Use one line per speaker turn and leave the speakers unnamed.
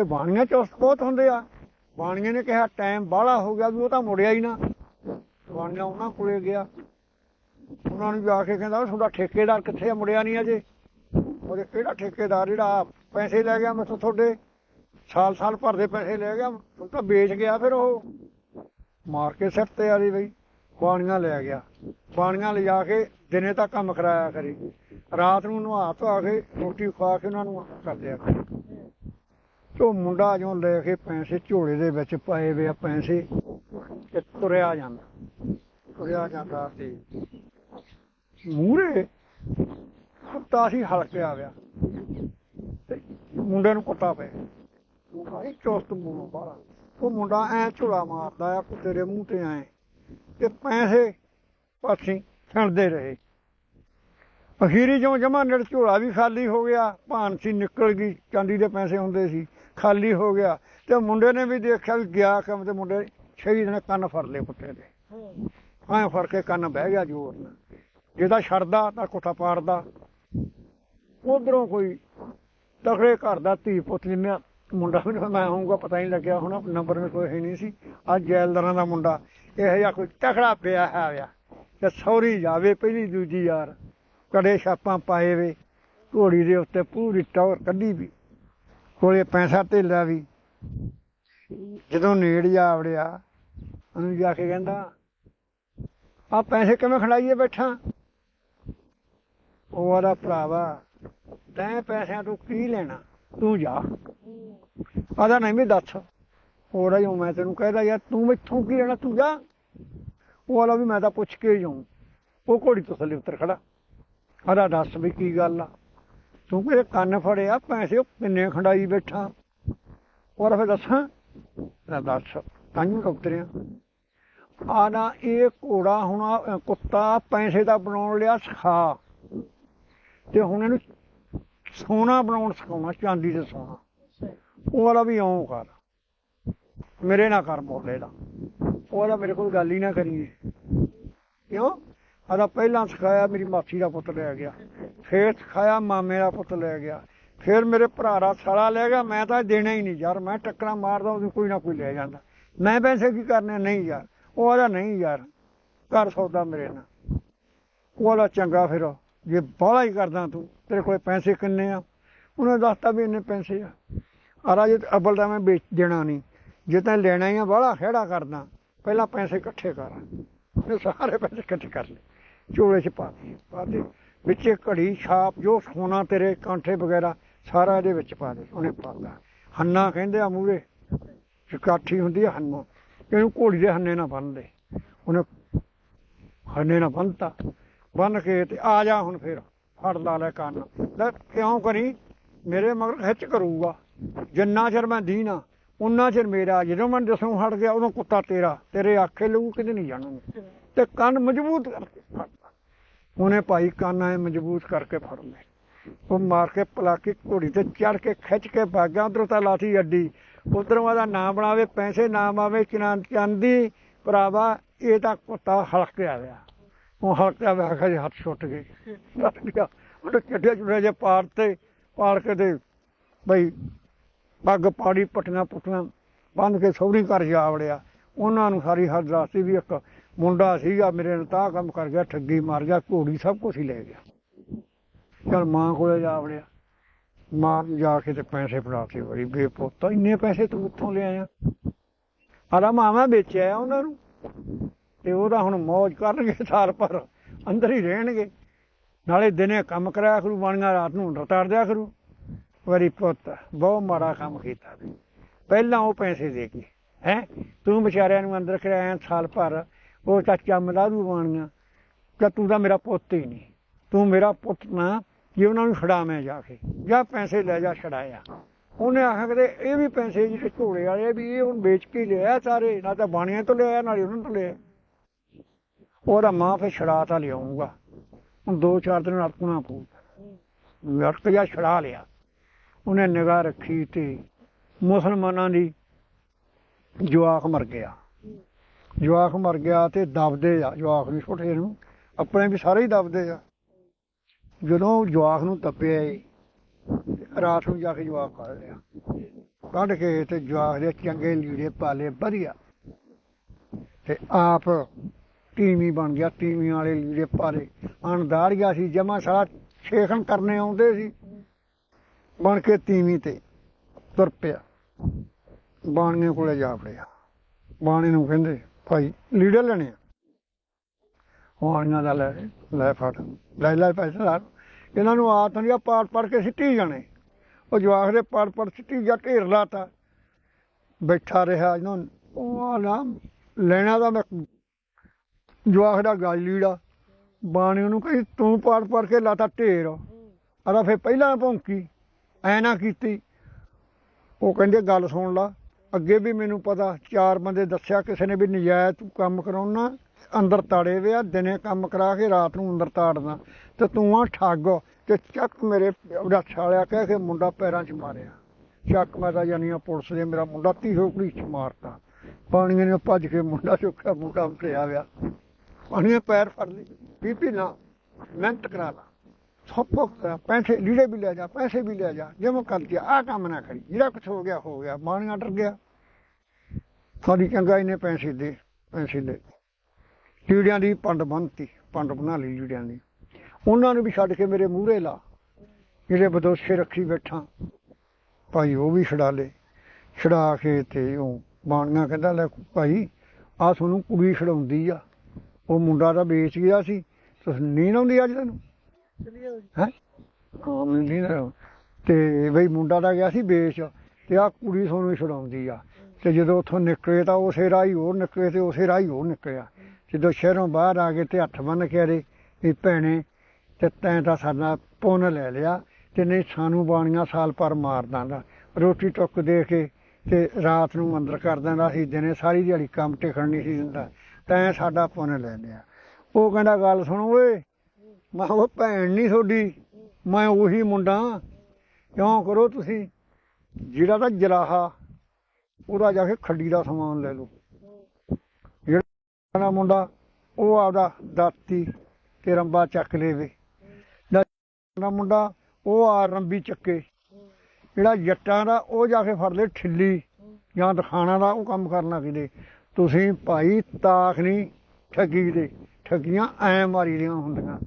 ਤੇ ਬਾਣੀਆਂ ਚੁਸਤ ਬਹੁਤ ਹੁੰਦੇ ਆ। ਬਾਣੀਆਂ ਨੇ ਕਿਹਾ, ਟਾਈਮ ਬਾਹਲਾ ਹੋ ਗਿਆ ਵੀ ਉਹ ਤਾਂ ਮੁੜਿਆ ਹੀ ਨਾ। ਬਾਣੀਆਂ ਉਹਨਾਂ ਕੋਲੇ ਗਿਆ। ਉਹਨਾਂ ਨੂੰ ਜਾ ਕੇ ਕਹਿੰਦਾ ਤੁਹਾਡਾ ਠੇਕੇਦਾਰ ਕਿੱਥੇ ਆ? ਮੁੜਿਆ ਨਹੀਂ ਅਜੇ। ਉਹਦੇ ਕਿਹੜਾ ਠੇਕੇਦਾਰ? ਜਿਹੜਾ ਪੈਸੇ ਲੈ ਗਿਆ ਮੈਥੋਂ ਤੁਹਾਡੇ? ਸਾਲ ਸਾਲ ਭਰਦੇ ਪੈਸੇ ਲੈ ਗਿਆ, ਉਹ ਤਾਂ ਵੇਚ ਗਿਆ ਫਿਰ ਉਹ। ਮਾਰ ਕੇ ਸਿਰ ਤੇ ਆਲੀ ਬਈ। ਬਾਣੀਆਂ ਲੈ ਗਿਆ। ਬਾਣੀਆਂ ਲਿਜਾ ਕੇ ਦਿਨੇ ਤਾਂ ਕੰਮ ਕਰਾਇਆ ਕਰੀ। ਰਾਤ ਨੂੰ ਨਹਾ ਧਵਾ ਕੇ ਰੋਟੀ ਖਵਾ ਕੇ ਉਹਨਾਂ ਨੂੰ ਕਰ ਦਿਆ ਕਰੀ। ਉਹ ਮੁੰਡਾ ਜੋ ਲੈ ਕੇ ਪੈਸੇ ਝੋਲੇ ਦੇ ਵਿੱਚ ਪਾਏ ਵੇ ਆ ਪੈਸੇ ਤੇ ਤੁਰਿਆ ਜਾਂਦਾ ਤੁਰਿਆ ਜਾਂਦਾ ਤੇ ਮੂਰੇ ਕੁੱਤਾ ਸੀ ਹਲਕੇ ਆ ਗਿਆ ਤੇ ਮੁੰਡੇ ਨੂੰ ਕੁੱਤਾ ਪਿਆ। ਉਹ ਭਾਈ ਚੋਸਤ ਮੂੰਹ ਬਾਲਾ ਉਹ ਮੁੰਡਾ ਐ ਝੋਲਾ ਮਾਰਦਾ ਆ ਕੁੱਤੇ ਦੇ ਮੂੰਹ ਤੇ ਐ ਤੇ ਪੈਸੇ ਪਾਸੀ ਛਣਦੇ ਰਹੇ। ਅਖੀਰੀ ਜੋ ਜਮਾ ਨੜ ਝੋਲਾ ਵੀ ਖਾਲੀ ਹੋ ਗਿਆ ਭਾਨ ਸੀ ਨਿਕਲ ਗਈ, ਚਾਂਦੀ ਦੇ ਪੈਸੇ ਹੁੰਦੇ ਸੀ। ਖਾਲੀ ਹੋ ਗਿਆ। ਤੇ ਮੁੰਡੇ ਨੇ ਵੀ ਦੇਖਿਆ ਵੀ ਗਿਆ ਕੰਮ ਤੇ ਮੁੰਡੇ ਸ਼ਹੀਦ ਨੇ ਕੰਨ ਫੜ ਲਏ ਕੁੱਤੇ ਦੇ। ਐਂ ਫੜ ਕੇ ਕੰਨ ਬਹਿ ਗਿਆ ਜੋਰ ਨਾਲ। ਜਿਹਦਾ ਛੱਡਦਾ ਤਾਂ ਕੁੱਤਾ ਪਾੜਦਾ। ਉਧਰੋਂ ਕੋਈ ਤਕੜੇ ਘਰ ਦਾ ਧੀ ਪੁੱਤ ਜਿੰਨਾ ਮੁੰਡਾ ਵੀ ਮੈਂ ਹੋਊਗਾ ਪਤਾ ਨਹੀਂ ਲੱਗਿਆ ਹੁਣ ਨੰਬਰ ਮੇ ਕੋਈ ਹੈ ਨਹੀਂ ਸੀ। ਅੱਜ ਜੈਲਦਾਰਾਂ ਦਾ ਮੁੰਡਾ ਇਹੋ ਜਿਹਾ ਕੋਈ ਤਕੜਾ ਪਿਆ ਹੈ ਆ। ਤੇ ਸੌਰੀ ਜਾਵੇ ਪਹਿਲੀ ਦੂਜੀ ਯਾਰ। ਕੜੇ ਛਾਪਾਂ ਪਾਏ ਵੇ ਘੋੜੀ ਦੇ ਉੱਤੇ ਪੂਰੀ ਟੌਰ ਕੱਢੀ ਵੀ। ਕੋਲੇ ਪੈਸਾ ਧੇਲਾ ਵੀ। ਜਦੋਂ ਨੇੜ ਜਾ ਵੜਿਆ, ਉਹਨੂੰ ਜਾ ਕੇ ਕਹਿੰਦਾ, ਆ ਪੈਸੇ ਕਿਵੇਂ ਖੜਾਈਏ ਬੈਠਾ? ਉਹ ਆਦਾ ਭਰਾਵਾ, ਤੈਂ ਪੈਸਿਆਂ ਤੋਂ ਕੀ ਲੈਣਾ? ਤੂੰ ਜਾ। ਆਦਾ ਨਹੀਂ ਵੀ ਦੱਸ। ਹੋਰ ਹੀ ਮੈਂ ਤੈਨੂੰ ਕਹਿਦਾ, ਯਾਰ ਤੂੰ ਮੈਥੋਂ ਕੀ ਲੈਣਾ? ਤੂੰ ਜਾ। ਉਹ ਵਾਲਾ ਵੀ ਮੈਂ ਤਾਂ ਪੁੱਛ ਕੇ ਜਾਉਂ ਉਹ ਘੋੜੀ ਤੋਂ ਥੱਲੇ ਉਤਰ ਖੜਾ ਆਦਾ ਦੱਸ ਵੀ ਕੀ ਗੱਲ ਆ? ਤੂੰ ਮੇਰੇ ਕੰਨ ਫੜਿਆ ਪੈਸੇ ਉਹ ਕਿੰਨੇ ਖੰਡਾਈ ਬੈਠਾ। ਹੋਰ ਫਿਰ ਦੱਸਾਂ? ਨਾ ਦੱਸ ਕਾਹਨੂੰ ਉਤਰਿਆ। ਆਨਾ ਇਹ ਘੋੜਾ ਹੁਣ ਕੁੱਤਾ ਪੈਸੇ ਦਾ ਬਣਾਉਣ ਲਿਆ, ਸਿਖਾ। ਤੇ ਹੁਣ ਇਹਨੂੰ ਸੋਨਾ ਬਣਾਉਣ ਸਿਖਾਉਣਾ, ਚਾਂਦੀ ਤੇ ਸੋਨਾ ਉਹ ਵਾਲਾ ਵੀ ਇਉਂ ਕਰ। ਮੇਰੇ ਨਾਲ ਕਰ ਬੋਲੇ ਦਾ। ਉਹਦਾ ਮੇਰੇ ਕੋਲ ਗੱਲ ਹੀ ਨਾ ਕਰੀਏ। ਕਿਉਂ? ਆਦਾ ਪਹਿਲਾਂ ਸਿਖਾਇਆ, ਮੇਰੀ ਮਾਸੀ ਦਾ ਪੁੱਤ ਲੈ ਗਿਆ। ਫੇਰ ਸਿਖਾਇਆ, ਮਾਮੇ ਦਾ ਪੁੱਤ ਲੈ ਗਿਆ। ਫਿਰ ਮੇਰੇ ਭਰਾ ਦਾ ਸਾਲਾ ਲੈ ਗਿਆ, ਮੈਂ ਤਾਂ ਦੇਣਾ ਹੀ ਨਹੀਂ ਯਾਰ, ਮੈਂ ਟੱਕਰਾਂ ਮਾਰਦਾ ਉਹਨੂੰ ਕੋਈ ਨਾ ਕੋਈ ਲੈ ਜਾਂਦਾ। ਮੈਂ ਪੈਸੇ ਕੀ ਕਰਨੇ? ਨਹੀਂ ਯਾਰ, ਉਹ ਆਦਾ ਨਹੀਂ ਯਾਰ, ਕਰ ਸੌਦਾ ਮੇਰੇ ਨਾਲ। ਉਹ ਵਾਲਾ ਚੰਗਾ ਫਿਰ, ਜੇ ਬਾਹਲਾ ਹੀ ਕਰਦਾ ਤੂੰ, ਤੇਰੇ ਕੋਲ ਪੈਸੇ ਕਿੰਨੇ ਆ? ਉਹਨੇ ਦੱਸਤਾ ਵੀ ਇੰਨੇ ਪੈਸੇ ਆ। ਆਰਾ ਜੇ ਅਬਲ ਦਾ ਮੈਂ ਵੇਚ ਦੇਣਾ ਨਹੀਂ। ਜੇ ਤਾਂ ਲੈਣਾ ਹੀ ਆ, ਬਾਹਲਾ ਖੇੜਾ ਕਰਦਾ। ਪਹਿਲਾਂ ਪੈਸੇ ਇਕੱਠੇ ਕਰ। ਸਾਰੇ ਪੈਸੇ ਇਕੱਠੇ ਕਰ ਲੈ ਚੋਲੇ 'ਚ ਪਾ ਦੇ ਪਾ ਦੇ ਵਿੱਚ ਘੜੀ ਛਾਪ, ਜੋ ਸੋਨਾ ਤੇਰੇ ਕਾਂਠੇ ਵਗੈਰਾ, ਸਾਰਾ ਇਹਦੇ ਵਿੱਚ ਪਾ ਦੇ, ਉਹਨੇ ਪਾਤਾ ਹੰਨਾ ਕਹਿੰਦੇ ਆ ਮੂਰੇ ਇਕੱਠੀ ਹੁੰਦੀ ਆ ਹੰਨਾ, ਇਹਨੂੰ ਘੋੜੀ ਦੇ ਹੰਨੇ ਨਾਲ ਬੰਨ ਦੇ। ਉਹਨੇ ਹੰਨੇ ਨਾਲ ਬੰਨਤਾ ਬੰਨ ਕੇ ਤੇ ਆ ਜਾ ਹੁਣ ਫੇਰ, ਫੜ ਲਾ ਲੈ ਕੰਨ। ਲੈ ਕਿਉਂ ਕਰੀ? ਮੇਰੇ ਮਗਰ ਖਿੱਚ ਕਰੂਗਾ। ਜਿੰਨਾ ਚਿਰ ਮੈਂ ਦੀਨਾ ਉਨਾ ਚਿਰ ਮੇਰਾ। ਜਦੋਂ ਮੈਂ ਦਸੋਂ ਹਟ ਗਿਆ, ਉਦੋਂ ਕੁੱਤਾ ਤੇਰਾ, ਤੇਰੇ ਆਖੇ ਲਊ, ਕਿਤੇ ਨਹੀਂ ਜਾਣੂ। ਤੇ ਕੰਨ ਮਜ਼ਬੂਤ ਕਰਕੇ ਉਹਨੇ ਭਾਈ ਕੰਨ ਐ ਮਜ਼ਬੂਤ ਕਰਕੇ ਫੜ ਲਏ। ਉਹ ਮਾਰ ਕੇ ਪਲਾਕੀ ਘੋੜੀ ਤੇ ਚੜ ਕੇ ਖਿੱਚ ਕੇ ਭਾਗਾ ਉਧਰੋਂ ਤਾਂ ਲਾਠੀ ਅੱਡੀ। ਉਧਰੋਂ ਉਹਦਾ ਨਾਂ ਬਣਾਵੇ, ਪੈਸੇ ਨਾਮ ਆਵੇ ਕਿਨਾਂ ਚੰਦੀ, ਭਰਾਵਾ, ਇਹ ਤਾਂ ਕੁੱਤਾ ਹਲਕ ਆ ਗਿਆ। ਉਹ ਹਲਕਾ ਵਾ ਕੇ ਹੱਥ ਛੁੱਟ ਗਏ। ਲੱਗ ਗਿਆ। ਉਹਨੇ ਚੱਡੇ ਚੁੜੇ ਜੇ ਪਾੜ ਤੇ, ਪਾੜ ਕੇ ਦੇ ਬਈ ਪੱਗ ਪਾੜੀ, ਪਟੀਆਂ ਪੁੱਟੀਆਂ ਬੰਨ ਕੇ ਸੌਰੀ ਘਰ ਜਾ ਵੜਿਆ। ਉਹਨਾਂ ਨੂੰ ਸਾਰੀ ਹੱਦ ਦੱਸੀ ਵੀ ਇੱਕ ਮੁੰਡਾ ਸੀਗਾ ਮੇਰੇ ਨਾਲ ਤਾਂ ਕੰਮ ਕਰ ਗਿਆ, ਠੱਗੀ ਮਾਰ ਗਿਆ, ਘੋੜੀ ਸਭ ਕੁਝ ਹੀ ਲੈ ਗਿਆ। ਚਲ ਮਾਂ ਕੋਲੇ ਜਾ ਵੜਿਆ। ਮਾਂ ਨੂੰ ਜਾ ਕੇ ਤੇ ਪੈਸੇ ਫੜਾਤੇ ਬੜੀ ਬੇਪੁੱਤ, ਇੰਨੇ ਪੈਸੇ ਤੂੰ ਕਿੱਥੋਂ ਲਿਆਇਆ ਆਲਾ ਮਾਮਾ ਵੇਚਿਆ ਉਹਨਾਂ ਨੂੰ। ਤੇ ਉਹਦਾ ਹੁਣ ਮौज ਕਰਨਗੇ ਸਾਲ ਭਰ ਅੰਦਰ ਹੀ ਰਹਿਣਗੇ। ਨਾਲੇ ਦਿਨੇ ਕੰਮ ਕਰਾਇਆ ਕਰੂ, ਬਾਣੀਆਂ ਰਾਤ ਨੂੰ ਰਤਾਰ ਦਿਆ ਕਰੂ। ਵਰੀ ਪੁੱਤ, ਬਹੁਤ ਮਾੜਾ ਕੰਮ ਕੀਤਾ ਪਹਿਲਾਂ ਉਹ ਪੈਸੇ ਦੇ ਕੇ, ਹੈ? ਤੂੰ ਵਿਚਾਰਿਆਂ ਨੂੰ ਅੰਦਰ ਕਰਾਇਆ ਸਾਲ ਭਰ। ਉਹ ਚਾਚਾ ਮਲਾਰੂ ਬਾਣੀਆਂ ਕਿ ਤੂੰ ਤਾਂ ਮੇਰਾ ਪੁੱਤ ਹੀ ਨਹੀਂ। ਤੂੰ ਮੇਰਾ ਪੁੱਤ ਨਾ, ਜੇ ਉਹਨਾਂ ਨੂੰ ਛਡਾਵੇਂ ਜਾ ਕੇ। ਜਾਂ ਪੈਸੇ ਲੈ ਜਾ, ਛਡਾਇਆ। ਉਹਨੇ ਆਖਿਆ ਕਿ ਇਹ ਵੀ ਪੈਸੇ ਜਿਹੜੇ ਝੋਲੇ ਵਾਲੇ ਵੀ ਇਹ ਹੁਣ ਵੇਚ ਕੇ ਲਿਆ ਸਾਰੇ, ਨਾ ਤਾਂ ਬਾਣੀਆਂ ਤੋਂ ਲਿਆ ਨਾਲੇ ਉਹਨਾਂ ਤੋਂ ਲਿਆ ਉਹਦਾ ਮਾਂ ਫੇ ਛੜਾ ਤਾਂ ਲਿਆਉਂਗਾ ਹੁਣ ਦੋ ਚਾਰ ਦਿਨ ਅਟਕਣਾ ਪਊ ਅਟਕ ਜਾ ਛੜਾ ਲਿਆ। ਉਹਨੇ ਨਿਗਾਹ ਰੱਖੀ ਤੇ ਮੁਸਲਮਾਨਾਂ ਦੀ ਜਵਾਕ ਮਰ ਗਿਆ। ਜਵਾਕ ਮਰ ਗਿਆ ਤੇ ਦਬਦੇ ਆ, ਜਵਾਕ ਨੂੰ ਛੋਟੇ ਨੂੰ। ਆਪਣੇ ਵੀ ਸਾਰੇ ਹੀ ਦਬਦੇ ਆ। ਜਦੋਂ ਜਵਾਕ ਨੂੰ ਤੱਪਿਆ ਰਾਤ ਨੂੰ ਜਾ ਕੇ ਜਵਾਕ ਕੱਢ ਲਿਆ। ਕੱਢ ਕੇ ਤੇ ਜਵਾਕ ਦੇ ਚੰਗੇ ਲੀੜੇ ਪਾਲੇ, ਵਧੀਆ। ਤੇ ਆਪ ਟੀਵੀ ਬਣ ਗਿਆ ਟੀਵੀ ਵਾਲੇ ਲੀੜੇ ਪਾਲੇ। ਅਣਦਾੜੀਆ ਸੀ, ਜਮਾ ਸਾਰਾ ਛੇਖਣ ਕਰਨੇ ਆਉਂਦੇ ਸੀ। ਬਣ ਕੇ ਤੀਵੀਂ ਤੇ ਤੁਰ ਪਿਆ। ਬਾਣੀਆਂ ਕੋਲੇ ਜਾ ਵੜਿਆ। ਬਾਣੀ ਨੂੰ ਕਹਿੰਦੇ ਭਾਈ ਲੀੜੇ ਲੈਣੇ ਆ। ਬਾਣੀਆਂ ਦਾ ਲੈ ਲੈ ਫੜ। ਲੈ ਲੈ ਪੈਸੇ ਲਾ। ਇਹਨਾਂ ਨੂੰ ਆਤ ਨਹੀਂ ਆ ਪਾੜ ਪੜ ਕੇ ਸਿੱਟੀ ਜਾਣੇ। ਉਹ ਜਵਾਕ ਦੇ ਪੜ ਪੜ ਸਿੱਟੀ ਜਾ ਢੇਰ ਲਾਤਾ। ਬੈਠਾ ਰਿਹਾ ਇਹਨਾਂ ਉਹ ਨਾ, ਲੈਣਾ ਦਾ ਮੈਂ ਜਵਾਕ ਦਾ ਗਾਲ ਲੀੜਾ। ਬਾਣੀ ਉਹਨੂੰ ਕਹੀ, ਤੂੰ ਪੜ ਪੜ ਕੇ ਲਾਤਾ ਢੇਰ। ਆਦਾ ਫੇ ਪਹਿਲਾਂ ਭੌਂਕੀ। ਐ ਨਾ ਕੀਤੀ। ਉਹ ਕਹਿੰਦੇ, ਗੱਲ ਸੁਣ ਲਾ। ਅੱਗੇ ਵੀ ਮੈਨੂੰ ਪਤਾ, ਚਾਰ ਬੰਦੇ ਦੱਸਿਆ ਕਿਸੇ ਨੇ ਵੀ ਨਜਾਇਜ਼ ਤੂੰ ਕੰਮ ਕਰਾਉਣਾ, ਅੰਦਰ ਤਾੜੇ ਵੇ ਆ, ਦਿਨੇ ਕੰਮ ਕਰਾ ਕੇ ਰਾਤ ਨੂੰ ਅੰਦਰ ਤਾੜਦਾ ਤੇ ਤੂੰ ਆ ਠੱਗ ਤੇ ਚੱਕ ਮੇਰੇ ਰੱਛ ਵਾਲਿਆ ਕਹਿ ਕੇ ਮੁੰਡਾ ਪੈਰਾਂ 'ਚ ਮਾਰਿਆ। ਚੱਕ ਮੈਂ ਤਾਂ ਜਾਨੀਆਂ ਪੁਲਿਸ ਦੇ ਮੇਰਾ ਮੁੰਡਾ ਤੀ ਹੋਕੜੀ 'ਚ ਮਾਰਤਾ। ਪਾਣੀਆਂ ਨੇ ਭੱਜ ਕੇ ਮੁੰਡਾ ਚੁੱਕਿਆ, ਮੁੰਡਾ ਉੱਠਿਆ ਵਿਆ ਪਾਣੀਆਂ ਪੈਰ ਫੜ ਲਈ। ਬੀਬੀ ਨਾ, ਮਿਹਨਤ ਕਰਾ ਲਾ। ਸਭ ਕਰਾ ਪੈਸੇ, ਲੀੜੇ ਵੀ ਲੈ ਜਾ, ਪੈਸੇ ਵੀ ਲੈ ਜਾ ਜਿਵੇਂ ਕਰ ਦਿਆ ਆ ਕੰਮ ਨਾ ਕਰੀ। ਜਿਹੜਾ ਕੁਛ ਹੋ ਗਿਆ ਹੋ ਗਿਆ ਬਾਣੀਆਂ ਡਰ ਗਿਆ। ਸਾਡੀ ਚੰਗਾ ਇਹਨੇ ਪੈਸੇ ਦੇ ਪੈਸੇ ਦੇ। ਲੀੜਿਆਂ ਦੀ ਪੰਡ ਬੰਨਤੀ, ਪੰਡ ਬਣਾ ਲਈ ਲੀੜਿਆਂ ਦੀ। ਉਹਨਾਂ ਨੂੰ ਵੀ ਛੱਡ ਕੇ ਮੇਰੇ ਮੂਹਰੇ ਲਾ। ਜਿਹੜੇ ਬਦੋਸ਼ੇ ਰੱਖੀ ਬੈਠਾ। ਭਾਈ, ਉਹ ਵੀ ਛਡਾ ਲੇ। ਛਡਾ ਕੇ ਤੇ ਉਹ ਬਾਣੀਆਂ ਕਹਿੰਦਾ, ਲੈ ਭਾਈ ਆ ਤੁਹਾਨੂੰ ਕੁੜੀ ਛਡਾਉਂਦੀ ਆ। ਉਹ ਮੁੰਡਾ ਤਾਂ ਵੇਚ ਗਿਆ ਸੀ। ਤੁਸੀਂ ਨੀਂਦ ਆਉਂਦੀ ਅੱਜ ਤੈਨੂੰ? ਹੈ? ਹਾਂ। ਤੇ ਬਈ ਮੁੰਡਾ ਤਾਂ ਗਿਆ ਸੀ ਵੇਚ ਤੇ ਆ ਕੁੜੀ ਤੁਹਾਨੂੰ ਛਡਾਉਂਦੀ ਆ। ਤੇ ਜਦੋਂ ਉੱਥੋਂ ਨਿਕਲੇ ਤਾਂ ਉਸੇ ਰਾਹੀ ਹੋਰ ਨਿਕਲੇ ਤੇ ਉਸੇ ਰਾਹੀ ਹੋਰ ਨਿਕਲਿਆ। ਜਦੋਂ ਸ਼ਹਿਰੋਂ ਬਾਹਰ ਆ ਗਏ ਤੇ ਹੱਥ ਬੰਨ ਕੇ ਅਰੇ ਵੀ ਭੈਣੇ ਤੇ ਤੈਂ ਤਾਂ ਸਾਡਾ ਪੁੰਨ ਲੈ ਲਿਆ ਤੇ ਨਹੀਂ ਸਾਨੂੰ ਬਾਣੀਆਂ ਸਾਲ ਪਰ ਮਾਰ ਦਾਂਦਾ। ਰੋਟੀ ਟੁੱਕ ਦੇ ਕੇ ਤੇ ਰਾਤ ਨੂੰ ਅੰਦਰ ਕਰ ਦਿੰਦਾ ਸੀ ਦਿਨੇ ਸਾਰੀ ਦਿਹਾੜੀ ਕੰਮ ਟਿਕਣ ਨਹੀਂ ਸੀ ਦਿੰਦਾ। ਤੈਂ ਸਾਡਾ ਪੁੰਨ ਲੈ ਲਿਆ। ਉਹ ਕਹਿੰਦਾ ਗੱਲ ਸੁਣ ਓਏ ਮੈਂ ਕਿਹਾ, ਉਹ ਭੈਣ ਨਹੀਂ ਤੁਹਾਡੀ, ਮੈਂ ਉਹੀ ਮੁੰਡਾ। ਕਿਉਂ ਕਰੋ ਤੁਸੀਂ? ਜਿਹੜਾ ਤਾਂ ਜਰਾਹਾ, ਉਹਦਾ ਜਾ ਕੇ ਖੱਡੀ ਦਾ ਸਮਾਨ ਲੈ ਲਓ। ਜਿਹੜਾ ਮੁੰਡਾ, ਉਹ ਆਪਦਾ ਦਾਤੀ ਤੇ ਰੰਬਾ ਚੱਕ ਲੇਵੇ। ਦਾ ਮੁੰਡਾ, ਉਹ ਆ ਰੰਬੀ ਚੱਕੇ। ਜਿਹੜਾ ਜੱਟਾਂ ਦਾ, ਉਹ ਜਾ ਕੇ ਫੜ ਲੈ ਠਿੱਲੀ ਜਾਂ ਦਖਾਣਾ ਦਾ, ਉਹ ਕੰਮ ਕਰਨਾ ਕਿਤੇ। ਤੁਸੀਂ ਭਾਈ ਤਾਖ ਨਹੀਂ ਠੱਗੀ ਦੇ, ਠੱਗੀਆਂ ਐ ਮਾਰੀ ਦੀਆਂ ਹੁੰਦੀਆਂ।